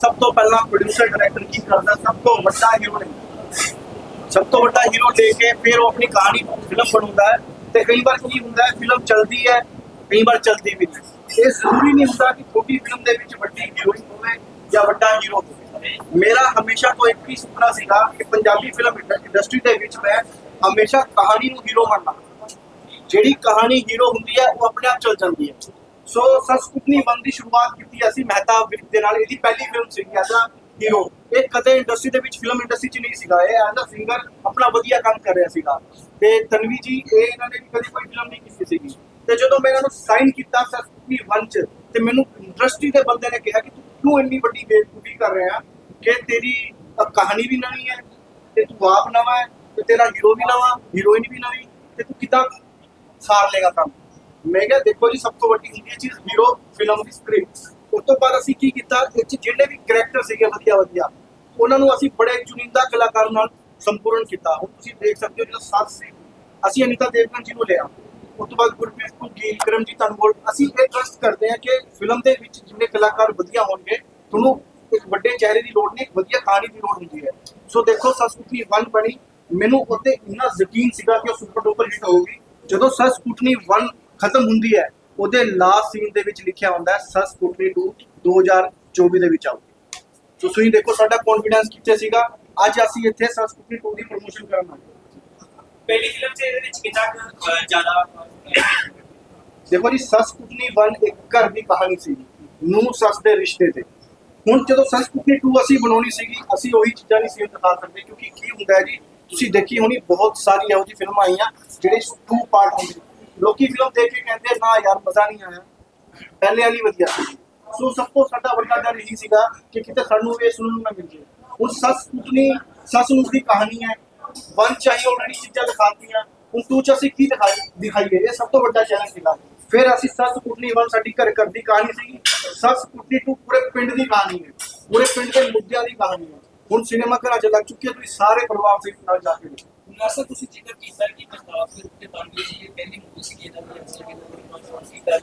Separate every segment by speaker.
Speaker 1: ਸਭ ਤੋਂ ਪਹਿਲਾਂ ਪ੍ਰੋਡਿਊਸਰ ਡਾਇਰੈਕਟਰ ਕੀ ਕਰਦਾ? ਸਭ ਤੋਂ ਵੱਡਾ ਹੀਰੋ ਨੇ। ਸਭ ਤੋਂ ਵੱਡਾ ਹੀਰੋ ਲੈ ਕੇ ਫਿਰ ਉਹ ਆਪਣੀ ਕਹਾਣੀ ਫਿਲਮ ਬਣਾਉਂਦਾ ਹੈ ਤੇ ਕਈ ਵਾਰ ਕੀ ਹੁੰਦਾ ਹੈ ਫਿਲਮ ਚੱਲਦੀ ਹੈ, ਕਈ ਵਾਰ ਚੱਲਦੀ ਵੀ ਨਹੀਂ। ਇਹ ਜ਼ਰੂਰੀ ਨਹੀਂ ਹੁੰਦਾ ਕਿ ਛੋਟੀ ਫਿਲਮ ਦੇ ਵਿੱਚ ਵੱਡੀ ਹੀਰੋਇਨ ਹੋਵੇ ਜਾਂ ਵੱਡਾ ਹੀਰੋ ਹੋਵੇ। ਮੇਰਾ ਹਮੇਸ਼ਾ ਤੋਂ ਇੱਕ ਹੀ ਸੁਪਨਾ ਸੀਗਾ ਕਿ ਪੰਜਾਬੀ ਫਿਲਮ ਇੰਡਸਟਰੀ ਦੇ ਵਿੱਚ ਮੈਂ ਹਮੇਸ਼ਾ ਕਹਾਣੀ ਨੂੰ ਹੀਰੋ ਬਣਨਾ ਜਿਹੜੀ ਕਹਾਣੀ ਹੀਰੋ ਹੁੰਦੀ ਹੈ, ਉਹ ਆਪਣੇ ਆਪ ਚੱਲ ਜਾਂਦੀ ਹੈ। ਸੋ ਸੰਸਕ੍ਰਿਤਨੀ ਵਨ ਦੀ ਸ਼ੁਰੂਆਤ ਕੀਤੀ ਅਸੀਂ ਮਹਿਤਾ ਵਿਰਕ ਦੇ ਨਾਲ, ਇਹਦੀ ਪਹਿਲੀ ਫਿਲਮ ਸੀਗੀ ਐਜ਼ ਅ ਹੀਰੋ ਇਹ ਕਦੇ ਇੰਡਸਟਰੀ ਦੇ ਵਿੱਚ ਫਿਲਮ ਇੰਡਸਟਰੀ 'ਚ ਨਹੀਂ ਸੀਗਾ। ਇਹ ਐਜ਼ ਅ ਸਿੰਗਰ ਆਪਣਾ ਵਧੀਆ ਕੰਮ ਕਰ ਰਿਹਾ ਸੀਗਾ। ਤੇ ਤਨਵੀ ਜੀ, ਇਹ ਇਹਨਾਂ ਨੇ ਕਦੇ ਕੋਈ ਫਿਲਮ ਨਹੀਂ ਕੀਤੀ ਸੀਗੀ। ਤੇ ਜਦੋਂ ਮੈਂ ਇਹਨਾਂ ਨੂੰ ਸਾਈਨ ਕੀਤਾ ਸੰਸਕ੍ਰਿਤਨੀ ਵਨ 'ਚ, ਤੇ ਮੈਨੂੰ ਇੰਡਸਟਰੀ ਦੇ ਬੰਦੇ ਨੇ ਕਿਹਾ ਕਿ ਤੂੰ ਕਿਉਂ ਇੰਨੀ ਵੱਡੀ ਬੇਵਕੂਫੀ ਕਰ ਰਿਹਾ? ਕਿ ਤੇਰੀ ਕਹਾਣੀ ਵੀ ਨਵੀਂ ਹੈ, ਤੇ ਤੂੰ ਆਪ ਨਵਾਂ ਹੈ, ਤੇ ਤੇਰਾ ਹੀਰੋ ਵੀ ਨਵਾਂ ਹੀਰੋਇਨ ਵੀ ਨਵੀਂ, ਤੇ ਤੂੰ ਕਿੱਦਾਂ ਸਾਰ ਲੇਗਾ ਕੰਮ? ਮੈਂ ਕਿਹਾ ਦੇਖੋ ਜੀ, ਸਭ ਤੋਂ ਵੱਡੀ ਹੁੰਦੀ ਚੀਜ਼ ਹੀਰੋ ਫਿਲਮ ਦੀ ਸਕ੍ਰਿਪਟ ਉਸ ਤੋਂ ਬਾਅਦ ਅਸੀਂ ਕੀ ਕੀਤਾ, ਇਹ 'ਚ ਜਿਹੜੇ ਵੀ ਕਰੈਕਟਰ ਸੀਗੇ ਵਧੀਆ ਵਧੀਆ, ਉਹਨਾਂ ਨੂੰ ਅਸੀਂ ਬੜੇ ਚੁਣਿੰਦਾ ਕਲਾਕਾਰ ਨਾਲ ਸੰਪੂਰਨ ਕੀਤਾ। ਹੁਣ ਤੁਸੀਂ ਦੇਖ ਸਕਦੇ ਹੋ ਜਿਹੜਾ ਸਾਥ ਸੀ, ਅਸੀਂ ਅਨੀਤਾ ਦੇਵਗਨ ਜੀ ਨੂੰ ਲਿਆ। ਉਸ ਤੋਂ ਬਾਅਦ ਗੁਰਪ੍ਰੀਤ ਕੁੱਗੀ ਕਰਮਜੀਤ ਅਨਮੋਲ ਅਸੀਂ ਇਹ ਟਰਸਟ ਕਰਦੇ ਹਾਂ ਕਿ ਫਿਲਮ ਦੇ ਵਿੱਚ ਜਿੰਨੇ ਕਲਾਕਾਰ ਵਧੀਆ ਹੋਣਗੇ, ਤੁਹਾਨੂੰ ਇੱਕ ਵੱਡੇ ਚਿਹਰੇ ਦੀ ਲੋੜ ਨਹੀਂ ਇੱਕ ਵਧੀਆ ਕਹਾਣੀ ਦੀ ਲੋੜ ਹੁੰਦੀ ਹੈ। ਸੋ ਦੇਖੋ ਸੰਸਕ੍ਰਿਤੀ ਵਨ ਬਣੀ। ਮੈਨੂੰ ਉੱਤੇ ਇੰਨਾ ਯਕੀਨ ਸੀਗਾ ਕਿ ਉਹ ਸੁਪਰ ਡੂਪਰ ਹਿੱਟ ਹੋਊਗੀ। ਜਦੋਂ ਸਸ ਕੁਟਨੀ 1 ਖਤਮ ਹੁੰਦੀ ਹੈ ਉਹਦੇ ਲਾਸਟ ਸੀਨ ਦੇ ਵਿੱਚ ਲਿਖਿਆ ਹੁੰਦਾ ਹੈ ਸਸ ਕੁਟਨੀ 2 2024 ਦੇ ਵਿੱਚ ਆਊਗੀ। ਸੋ ਤੁਸੀਂ ਦੇਖੋ ਸਾਡਾ ਕੌਨਫੀਡੈਂਸ ਕਿੱਥੇ ਸੀਗਾ? ਅੱਜ ਅਸੀਂ ਇੱਥੇ ਕੁਟਨੀ 2 ਦੀ ਪ੍ਰੋਮੋਸ਼ਨ ਕਰਨ ਆਏ
Speaker 2: ਪਹਿਲੀ ਫਿਲਮ 'ਚ ਇਹਦੇ ਵਿੱਚ ਕਿੰਨਾ ਜ਼ਿਆਦਾ
Speaker 1: ਦੇਖੋ ਜੀ ਸਸ ਕੁਟਨੀ 1 ਇੱਕ ਘਰ ਦੀ ਕਹਾਣੀ ਸੀ ਨੂੰ ਸੱਸ ਦੇ ਰਿਸ਼ਤੇ ਤੇ। ਹੁਣ ਜਦੋਂ ਸਸ ਕੁਟਨੀ 2 ਅਸੀਂ ਬਣਾਉਣੀ ਸੀਗੀ ਅਸੀਂ ਉਹੀ ਚੀਜ਼ਾਂ ਨਹੀਂ ਸੀ ਦਿਖਾ ਸਕਦੇ ਕਿਉਂਕਿ ਕੀ ਹੁੰਦਾ ਹੈ ਜੀ ਤੁਸੀਂ ਦੇਖੀ ਹੋਣੀ ਬਹੁਤ ਸਾਰੀ ਇਹੋ ਜਿਹੀ ਫਿਲਮਾਂ ਆਈਆਂ ਜਿਹੜੇ ਟੂ ਪਾਰਟ ਹੁੰਦੇ ਲੋਕੀ ਫਿਲਮ ਦੇਖ ਕੇ ਕਹਿੰਦੇ ਨਾ ਯਾਰ, ਮਜ਼ਾ ਨਹੀਂ ਆਇਆ। ਪਹਿਲੇ ਵਾਲੀ ਵਧੀਆ ਸੀ। ਸੋ ਸਭ ਤੋਂ ਸਾਡਾ ਵੱਡਾ ਡਰ ਇਹੀ ਸੀਗਾ ਕਿ ਕਿਤੇ ਸਾਨੂੰ ਇਹ ਸੁਣਨ ਨੂੰ ਨਾ ਮਿਲ ਜਾਏ। ਹੁਣ ਸੱਸ ਕੁਟਨੀ ਸੱਸ ਨੂੰ ਦੀ ਕਹਾਣੀ ਹੈ। ਵਨ ਚਾਹੀ ਆਲਰੇਡੀ ਚੀਜ਼ਾਂ ਦਿਖਾਤੀਆਂ। ਹੁਣ ਟੂ ਚ ਅਸੀਂ ਕੀ ਦਿਖਾਈ, ਦਿਖਾਈਏ? ਇਹ ਸਭ ਤੋਂ ਵੱਡਾ ਚੈਲੰਜ ਸੀਗਾ। ਫਿਰ ਅਸੀਂ ਸੱਸ ਕੁਟਨੀ ਵਨ ਸਾਡੀ ਘਰ ਘਰ ਦੀ ਕਹਾਣੀ ਸੀਗੀ। ਸੱਸ ਕੁਟਨੀ ਟੂ ਪੂਰੇ ਪਿੰਡ ਦੀ ਕਹਾਣੀ ਹੈ। ਪੂਰੇ ਪਿੰਡ ਦੇ ਮੁੱਦਿਆਂ ਦੀ ਕਹਾਣੀ ਹੈ। ਹੁਣ ਸਿਨੇਮਾ ਘਰਾਂ ਚ ਲੱਗ ਚੁੱਕੀ ਹੈ, ਤੁਸੀਂ ਸਾਰੇ ਪਰਿਵਾਰ ਦੇ ਨਾਲ ਜਾ ਕੇ ਦੇਖੋ।
Speaker 2: ਨਾਸਾ ਤੁਸੀਂ ਜ਼ਿਕਰ ਕੀਤਾ ਕਿ ਪੰਜਾਬ ਦੇ ਉੱਤੇ ਬਣ ਸੀ ਪਹਿਲੀ ਮੂਵੀ ਸੀ ਇਹਨਾਂ ਦੀ ਅਸਲ ਵਿੱਚ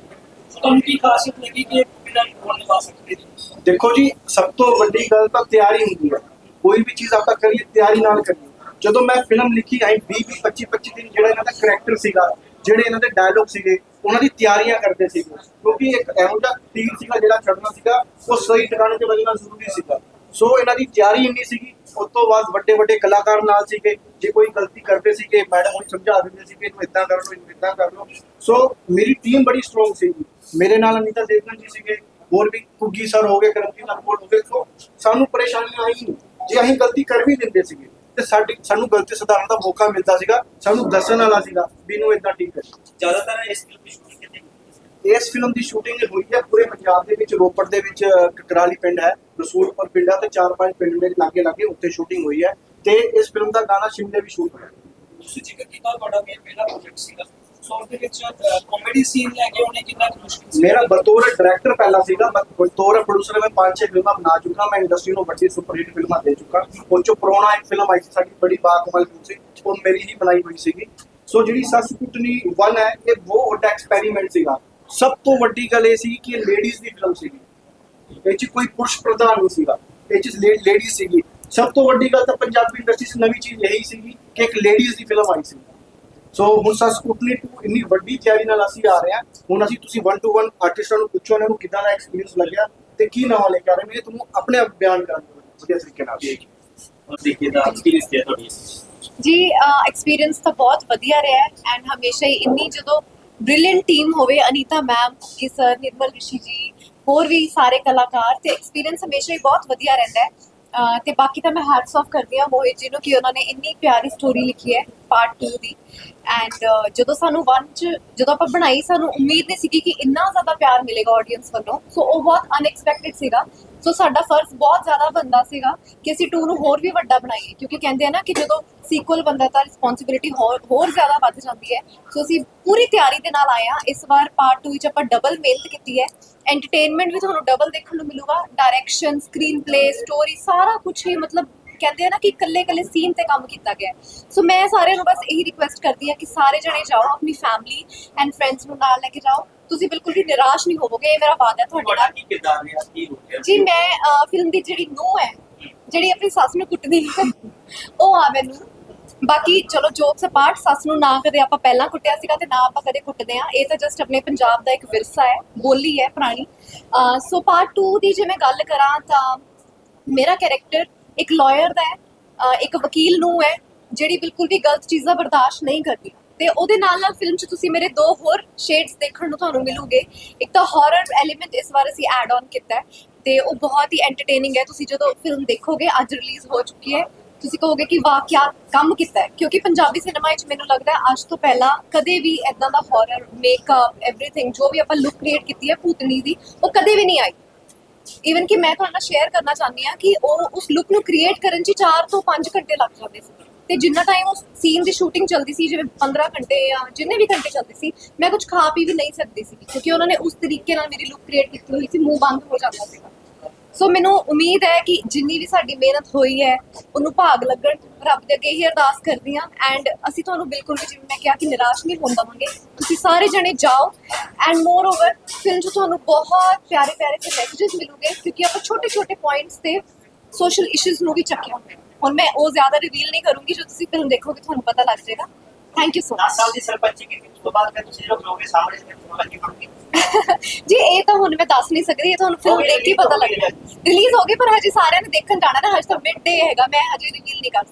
Speaker 2: ਤੁਹਾਨੂੰ ਕੀ ਖਾਸੀਅਤ ਲੱਗੀ ਕਿ ਬਿਨਾਂ ਕੋਲ ਨਿਭਾ ਸਕਦੇ ਨੇ
Speaker 1: ਦੇਖੋ ਜੀ, ਸਭ ਤੋਂ ਵੱਡੀ ਗੱਲ ਤਾਂ ਤਿਆਰੀ ਹੁੰਦੀ ਹੈ। ਕੋਈ ਵੀ ਚੀਜ਼ ਆਪਾਂ ਕਰੀਏ, ਤਿਆਰੀ ਨਾਲ ਕਰੀਏ। ਜਦੋਂ ਮੈਂ ਫਿਲਮ ਲਿਖੀ, ਆਈ 20 25 25 ਦਿਨ ਜਿਹੜਾ ਇਹਨਾਂ ਦਾ ਕਰੈਕਟਰ ਸੀਗਾ, ਜਿਹੜੇ ਇਹਨਾਂ ਦੇ ਡਾਇਲੋਗ ਸੀਗੇ, ਉਹਨਾਂ ਦੀ ਤਿਆਰੀਆਂ ਕਰਦੇ ਸੀਗੇ। ਕਿਉਂਕਿ ਇੱਕ ਇਹੋ ਜਿਹਾ ਤੀਰ ਸੀਗਾ, ਜਿਹੜਾ ਛੱਡਣਾ ਸੀਗਾ, ਉਹ ਸਹੀ ਟਿਕਾਣੇ ਤੇ ਵੱਜਣਾ ਜ਼ਰੂਰੀ ਸੀਗਾ। ਸੋ ਇਹਨਾਂ ਦੀ ਤਿਆਰੀ ਇੰਨੀ ਸੀਗੀ, ਉਸ ਤੋਂ ਬਾਅਦ ਵੱਡੇ ਵੱਡੇ ਕਲਾਕਾਰ ਨਾਲ ਸੀਗੇ ਜੇ ਕੋਈ ਗਲਤੀ ਕਰਦੇ ਸੀਗੇ ਮੈਡਮ ਉਹ ਸਮਝਾ ਦਿੰਦੇ ਸੀ ਕਿ ਇਹਨੂੰ ਇਦਾਂ ਕਰ ਲਓ ਇਹਨੂੰ ਇਦਾਂ ਕਰ ਲਓ। ਸੋ ਮੇਰੀ ਟੀਮ ਬੜੀ ਸਟਰੋਂਗ ਸੀਗੀ ਮੇਰੇ ਨਾਲ ਅਨੀਤਾ ਦੇਵਗਨ ਜੀ ਸੀਗੇ ਹੋਰ ਵੀ ਕੁੱਗੀ ਸਰ ਹੋ ਗਏ ਕਰਮਜੀਤ ਅਨਮੋਲ ਹੋ ਗਏ। ਸੋ ਸਾਨੂੰ ਪਰੇਸ਼ਾਨੀ ਆਈ ਜੇ ਅਸੀਂ ਗਲਤੀ ਕਰ ਵੀ ਦਿੰਦੇ ਸੀਗੇ ਤੇ ਸਾਡੀ ਸਾਨੂੰ ਗਲਤੀ ਸੁਧਾਰਨ ਦਾ ਮੌਕਾ ਮਿਲਦਾ ਸੀਗਾ ਸਾਨੂੰ ਦੱਸਣ ਵਾਲਾ ਸੀਗਾ ਵੀ ਇਹਨੂੰ ਇਦਾਂ ਠੀਕ ਕਰ
Speaker 2: ਜ਼ਿਆਦਾਤਰ ਇਸ ਫਿਲਮ ਦੀ ਸ਼ੂਟਿੰਗ ਕਿੱਥੇ ਕੀਤੀ ਸੀ
Speaker 1: ਇਸ ਫਿਲਮ ਦੀ ਸ਼ੂਟਿੰਗ ਹੋਈ ਹੈ ਪੂਰੇ ਪੰਜਾਬ ਦੇ ਵਿੱਚ ਰੋਪੜ ਦੇ ਵਿੱਚ ਕਕਰਾਲੀ ਪਿੰਡ ਹੈ ਰਸੂਲਪੁਰ ਪਿੰਡ ਹੈ ਤੇ ਚਾਰ ਪੰਜ ਪਿੰਡ ਦੇ ਲਾਗੇ ਲਾਗੇ ਉੱਥੇ ਸ਼ੂਟਿੰਗ ਹੋਈ ਹੈ। ਤੇ ਇਸ ਫਿਲਮ ਦਾ ਗਾਣਾ ਸ਼ਿਮਲੇ ਵੀ ਸ਼ੂਟ ਹੋਇਆ।
Speaker 2: ਤੁਸੀਂ ਜ਼ਿਕਰ ਕੀਤਾ ਤੁਹਾਡਾ ਮੇਨ ਪਹਿਲਾ ਪ੍ਰੋਜੈਕਟ ਸੀਗਾ। ਸੋ ਉਹਦੇ ਵਿੱਚ ਕਾਮੇਡੀ ਸੀਨ ਲੈ ਕੇ ਉਹਨੇ ਕਿੰਨਾ ਮੁਸ਼ਕਿਲ ਸੀ?
Speaker 1: ਮੇਰਾ ਬਤੌਰ ਡਾਇਰੈਕਟਰ ਪਹਿਲਾ ਸੀਗਾ ਮੈਂ ਬਤੌਰ ਪ੍ਰੋਡਿਊਸਰ ਮੈਂ ਪੰਜ ਛੇ ਫਿਲਮਾਂ ਬਣਾ ਚੁੱਕਾ ਮੈਂ ਇੰਡਸਟਰੀ ਨੂੰ ਵੱਡੀ ਸੁਪਰ ਹਿੱਟ ਫਿਲਮਾਂ ਦੇ ਚੁੱਕਾ। ਉਹ ਚੋਂ ਪੁਰਾਣਾ ਇੱਕ ਫਿਲਮ ਆਈ ਸੀ ਸਾਡੀ ਬੜੀ ਬਾਕਮਾਲ ਫਿਲਮ ਸੀ ਉਹ ਮੇਰੀ ਹੀ ਬਣਾਈ ਹੋਈ ਸੀਗੀ। ਸੋ ਜਿਹੜੀ ਸੱਸ ਕੁੱਟਣੀ 1 ਹੈ ਇਹ ਬਹੁਤ ਵੱਡਾ ਐਕਸਪੈਰੀਮੈਂਟ ਸੀਗਾ। ਸਭ ਤੋਂ ਵੱਡੀ ਗੱਲ ਇਹ ਸੀ ਕਿ ਲੇਡੀਜ਼ ਦੀ ਫਿਲਮ ਸੀਗੀ। ਇਹ 'ਚ ਕੋਈ ਪੁਰਸ਼ ਪ੍ਰਧਾਨ ਨਹੀਂ ਸੀਗਾ। ਇਹ 'ਚ ਲੇਡੀ ਸੀਗੀ। ਸਭ ਤੋਂ ਵੱਡੀ ਗੱਲ ਤਾਂ ਪੰਜਾਬੀ ਇੰਡਸਟਰੀ 'ਚ ਨਵੀਂ ਚੀਜ਼ ਇਹੀ ਸੀਗੀ ਕਿ ਇੱਕ ਲੇਡੀਜ਼ ਦੀ ਫਿਲਮ ਆਈ ਸੀ। ਸੋ ਹੁਣ ਸੱਸ ਕੁੱਟਣੀ 2 ਇੰਨੀ ਵੱਡੀ ਤਿਆਰੀ ਨਾਲ ਅਸੀਂ ਆ ਰਹੇ ਹਾਂ। ਹੁਣ ਅਸੀਂ ਤੁਸੀਂ 1 ਟੂ 1 ਆਰਟਿਸਟਾਂ ਨੂੰ ਪੁੱਛੋ ਉਹਨਾਂ ਨੂੰ ਕਿੱਦਾਂ ਦਾ ਐਕਸਪੀਰੀਅੰਸ ਲੱਗਿਆ ਤੇ ਕੀ ਨਵਾਂ ਲੈ ਕੇ ਆ ਰਹੇ ਇਹ ਤੁਹਾਨੂੰ ਆਪਣੇ ਆਪ ਬਿਆਨ ਕਰਾਂਗੇ ਵਧੀਆ ਤਰੀਕੇ ਨਾਲ।
Speaker 2: ਔਰ ਦੇਖੀਏ ਦਾ ਐਕਸਪੀਰੀਅੰਸ ਦਿਆ ਤੁਹਾਡੀ
Speaker 3: ਜੀ ਐਕਸਪੀਰੀਅੰਸ ਤਾਂ ਬਹੁਤ ਵਧੀਆ ਰਿਹਾ ਹੈ ਐਂਡ ਹਮੇਸ਼ਾ ਹੀ ਇੰਨੀ ਜਦੋਂ ਬ੍ਰਿਲੀਅੰਟ ਟੀਮ ਹੋਵੇ ਅਨੀਤਾ ਮੈਮ ਕੀ ਸਰ ਨਿਰਮਲ ਰਿਸ਼ੀ ਜੀ ਹੋਰ ਵੀ ਸਾਰੇ ਕਲਾਕਾਰ ਤੇ ਐਕਸਪੀਰੀਅੰਸ ਹਮੇਸ਼ਾ ਹੀ ਬਹੁਤ ਵਧੀਆ ਰਹਿੰਦਾ ਹੈ। ਤੇ ਬਾਕੀ ਤਾਂ ਮੈਂ ਹੈਟਸ ਆਫ ਕਰਦੀ ਹਾਂ ਮੋਹਿਤ ਜੀ ਨੂੰ ਕਿ ਉਹਨਾਂ ਨੇ ਇੰਨੀ ਪਿਆਰੀ ਸਟੋਰੀ ਲਿਖੀ ਹੈ ਪਾਰਟ 2 ਦੀ। ਐਂਡ ਜਦੋਂ ਸਾਨੂੰ 1 ਚ, ਜਦੋਂ ਆਪਾਂ ਬਣਾਈ, ਸਾਨੂੰ ਉਮੀਦ ਨਹੀਂ ਸੀ ਕਿ ਇੰਨਾ ਜ਼ਿਆਦਾ ਪਿਆਰ ਮਿਲੇਗਾ ਆਡੀਅנס ਵੱਲੋਂ। ਸੋ ਉਹ ਬਹੁਤ ਅਨਐਕਸਪੈਕਟਿਡ ਸੀਗਾ। ਸੋ ਸਾਡਾ ਫਰਜ਼ ਬਹੁਤ ਜ਼ਿਆਦਾ ਬੰਦਾ ਸੀਗਾ ਕਿ ਅਸੀਂ 2 ਨੂੰ ਹੋਰ ਵੀ ਵੱਡਾ ਬਣਾਈਏ, ਕਿਉਂਕਿ ਕਹਿੰਦੇ ਆ ਨਾ ਕਿ ਜਦੋਂ ਸੀਕੁਅਲ ਬੰਦਾ ਤਾਂ ਰਿਸਪੌਂਸਿਬਿਲਿਟੀ ਹੋਰ ਹੋਰ ਜ਼ਿਆਦਾ ਵੱਧ ਜਾਂਦੀ ਹੈ। ਸੋ ਅਸੀਂ ਪੂਰੀ ਤਿਆਰੀ ਦੇ ਨਾਲ ਆਏ ਹਾਂ। ਇਸ ਵਾਰ ਪਾਰਟ 2 ਵਿੱਚ ਆਪਾਂ ਡਬਲ ਮਿਹਨਤ ਕੀਤੀ ਹੈ। ਐਂਟਰਟੇਨਮੈਂਟ ਵੀ ਤੁਹਾਨੂੰ ਡਬਲ ਦੇਖਣ ਨੂੰ ਮਿਲੂਗਾ। ਡਾਇਰੈਕਸ਼ਨ ਸਕਰੀਨ ਪਲੇ ਸਟੋਰੀ ਸਾਰਾ ਕੁਝ ਹੀ ਮਤਲਬ ਕਹਿੰਦੇ ਆ ਨਾ ਕਿ ਇਕੱਲੇ ਇਕੱਲੇ ਸੀਨ ਤੇ ਕੰਮ ਕੀਤਾ ਗਿਆ ਸੋ ਮੈਂ ਸਾਰਿਆਂ ਨੂੰ ਬਸ ਇਹੀ ਰਿਕੁਐਸਟ ਕਰਦੀ ਆ ਕਿ ਸਾਰੇ ਜਣੇ ਜਾਓ ਆਪਣੀ ਫੈਮਿਲੀ ਐਂਡ ਫਰੈਂਡਸ ਨੂੰ ਨਾਲ ਲੈ ਕੇ ਜਾਓ। ਤੁਸੀਂ ਬਿਲਕੁਲ ਵੀ ਨਿਰਾਸ਼ ਨਹੀਂ ਹੋਵੋਗੇ ਇਹ ਮੇਰਾ ਵਾਅਦਾ ਹੈ ਤੁਹਾਡੇ ਨਾਲ।
Speaker 2: ਕੀ ਕਿਰਦਾਰ ਰਿਹਾ ਕੀ ਹੋ ਗਿਆ?
Speaker 3: ਜੀ ਮੈਂ ਫਿਲਮ ਦੀ ਜਿਹੜੀ ਨੂੰਹ ਹੈ ਜਿਹੜੀ ਆਪਣੀ ਸੱਸ ਨੂੰ ਕੁੱਟਦੀ ਉਹ ਆ ਮੈਨੂੰ। ਬਾਕੀ ਚਲੋ ਜੋਕਸ ਅਪਾਰਟ ਸੱਸ ਨੂੰ ਨਾ ਕਦੇ ਆਪਾਂ ਪਹਿਲਾਂ ਕੁੱਟਿਆ ਸੀਗਾ ਤੇ ਨਾ ਆਪਾਂ ਕਦੇ ਕੁੱਟਦੇ ਆ ਇਹ ਤਾਂ ਜਸਟ ਆਪਣੇ ਪੰਜਾਬ ਦਾ ਇੱਕ ਵਿਰਸਾ ਹੈ ਬੋਲੀ ਹੈ ਪੁਰਾਣੀ। ਸੋ ਪਾਰਟ 2 ਦੀ ਜੇ ਮੈਂ ਗੱਲ ਕਰਾਂ ਤਾਂ ਮੇਰਾ ਕੈਰੈਕਟਰ ਇੱਕ ਲਾਇਰ ਦਾ ਹੈ ਇੱਕ ਵਕੀਲ ਨੂੰ ਹੈ, ਜਿਹੜੀ ਬਿਲਕੁਲ ਵੀ ਗਲਤ ਚੀਜ਼ਾਂ ਬਰਦਾਸ਼ਤ ਨਹੀਂ ਕਰਦੀ। ਤੇ ਉਹਦੇ ਨਾਲ ਨਾਲ ਫਿਲਮ 'ਚ ਤੁਸੀਂ ਮੇਰੇ ਦੋ ਹੋਰ ਸ਼ੇਡਸ ਦੇਖਣ ਨੂੰ ਤੁਹਾਨੂੰ ਮਿਲੂਗੇ। ਇੱਕ ਤਾਂ ਹਾਰਰ ਐਲੀਮੈਂਟ ਇਸ ਵਾਰ ਅਸੀਂ ਐਡ ਔਨ ਕੀਤਾ ਹੈ, ਤੇ ਉਹ ਬਹੁਤ ਹੀ ਐਂਟਰਟੇਨਿੰਗ ਹੈ। ਤੁਸੀਂ ਜਦੋਂ ਫਿਲਮ ਦੇਖੋਗੇ, ਅੱਜ ਰਿਲੀਜ਼ ਹੋ ਚੁੱਕੀ ਹੈ, ਤੁਸੀਂ ਕਹੋਗੇ ਕਿ ਵਾਹ ਕੀ ਕੰਮ ਕੀਤਾ ਹੈ। ਕਿਉਂਕਿ ਪੰਜਾਬੀ ਸਿਨੇਮਾ ਵਿੱਚ ਮੈਨੂੰ ਲੱਗਦਾ ਹੈ, ਅੱਜ ਤੋਂ ਪਹਿਲਾਂ ਕਦੇ ਵੀ ਐਦਾਂ ਦਾ ਹਾਰਰ ਮੇਕਅਪ ਐਵਰੀਥਿੰਗ ਜੋ ਵੀ ਆਪਾਂ ਲੁੱਕ ਕ੍ਰੀਏਟ ਕੀਤੀ ਹੈ ਭੂਤਨੀ ਦੀ, ਉਹ ਕਦੇ ਵੀ ਨਹੀਂ ਆਈ। ਈਵਨ ਕਿ ਮੈਂ ਤੁਹਾਡੇ ਨਾਲ ਸ਼ੇਅਰ ਕਰਨਾ ਚਾਹੁੰਦੀ ਆ ਕਿ ਉਹ ਉਸ ਲੁੱਕ ਨੂੰ ਕ੍ਰੀਏਟ ਕਰਨ 'ਚ 4 ਤੋਂ 5 ਘੰਟੇ ਲੱਗ ਜਾਂਦੇ ਸੀ। ਤੇ ਜਿੰਨਾ ਟਾਈਮ ਉਸ ਸੀਨ ਦੀ ਸ਼ੂਟਿੰਗ ਚੱਲਦੀ ਸੀ, ਜਿਵੇਂ 15 ਘੰਟੇ ਜਾਂ ਜਿੰਨੇ ਵੀ ਘੰਟੇ ਚੱਲਦੇ ਸੀ, ਮੈਂ ਕੁਝ ਖਾ ਪੀ ਵੀ ਨਹੀਂ ਸਕਦੀ ਸੀ, ਕਿਉਂਕਿ ਉਹਨਾਂ ਨੇ ਉਸ ਤਰੀਕੇ ਨਾਲ ਮੇਰੀ ਲੁੱਕ ਕ੍ਰੀਏਟ ਕੀਤੀ ਹੋਈ ਸੀ, ਮੂੰਹ ਬੰਦ ਹੋ ਜਾਂਦਾ ਸੀਗਾ। ਸੋ ਮੈਨੂੰ ਉਮੀਦ ਹੈ ਕਿ ਜਿੰਨੀ ਵੀ ਸਾਡੀ ਮਿਹਨਤ ਹੋਈ ਹੈ, ਉਹਨੂੰ ਭਾਗ ਲੱਗਣ ਰੱਬ ਦੇ ਅੱਗੇ ਹੀ ਅਰਦਾਸ ਕਰਦੀ ਹਾਂ ਐਂਡ ਅਸੀਂ ਤੁਹਾਨੂੰ ਬਿਲਕੁਲ ਵੀ ਜਿਵੇਂ ਮੈਂ ਕਿਹਾ ਕਿ ਨਿਰਾਸ਼ ਨਹੀਂ ਹੋਣ ਦਵਾਂਗੇ। ਤੁਸੀਂ ਸਾਰੇ ਜਣੇ ਜਾਓ ਐਂਡ ਮੋਰ ਓਵਰ ਫਿਲਮ 'ਚ ਤੁਹਾਨੂੰ ਬਹੁਤ ਪਿਆਰੇ ਪਿਆਰੇ ਸੇ ਮੈਸੇजेस ਮਿਲੂਗੇ ਕਿਉਂਕਿ ਆਪਾਂ ਛੋਟੇ ਛੋਟੇ ਪੁਆਇੰਟਸ ਤੇ ਸੋਸ਼ਲ ਇਸ਼ੂਜ਼ ਨੂੰ ਵੀ ਚੱਕਿਆ ਹੁਣ ਮੈਂ ਉਹ ਜ਼ਿਆਦਾ ਰਿਵੀਲ ਨਹੀਂ ਕਰੂੰਗੀ ਜੋ ਤੁਸੀਂ ਫਿਲਮ ਦੇਖੋਗੇ, ਤੁਹਾਨੂੰ ਪਤਾ ਲੱਗ ਜਾਏਗਾ। ਥੈਂਕ ਯੂ ਸੋ
Speaker 2: 10 ਸਾਲ ਦੀ ਸਰਪੰਚੀ ਕੀਤੀ ਉਸ ਤੋਂ ਬਾਅਦ ਤੁਸੀਂ ਜਦੋਂ ਕਹੋਗੇ, ਸਾਹਮਣੇ ਲੱਗੀ ਪੜੂਗੀ
Speaker 3: ਜੀ ਇਹ ਤਾਂ ਹੁਣ ਮੈਂ ਦੱਸ ਨਹੀਂ ਸਕਦੀ ਇਹ ਤੁਹਾਨੂੰ ਫਿਲਮ ਦੇਖ ਕੇ ਪਤਾ ਲੱਗੇਗਾ ਰਿਲੀਜ਼ ਹੋ ਗਈ ਪਰ ਹਜੇ ਸਾਰਿਆਂ ਨੇ ਦੇਖਣ ਜਾਣਾ ਨਾ ਹਜੇ ਤਾਂ ਮਿਡ ਡੇ ਹੈਗਾ ਮੈਂ ਹਜੇ ਰਿਵੀਲ ਨਹੀਂ ਕਰ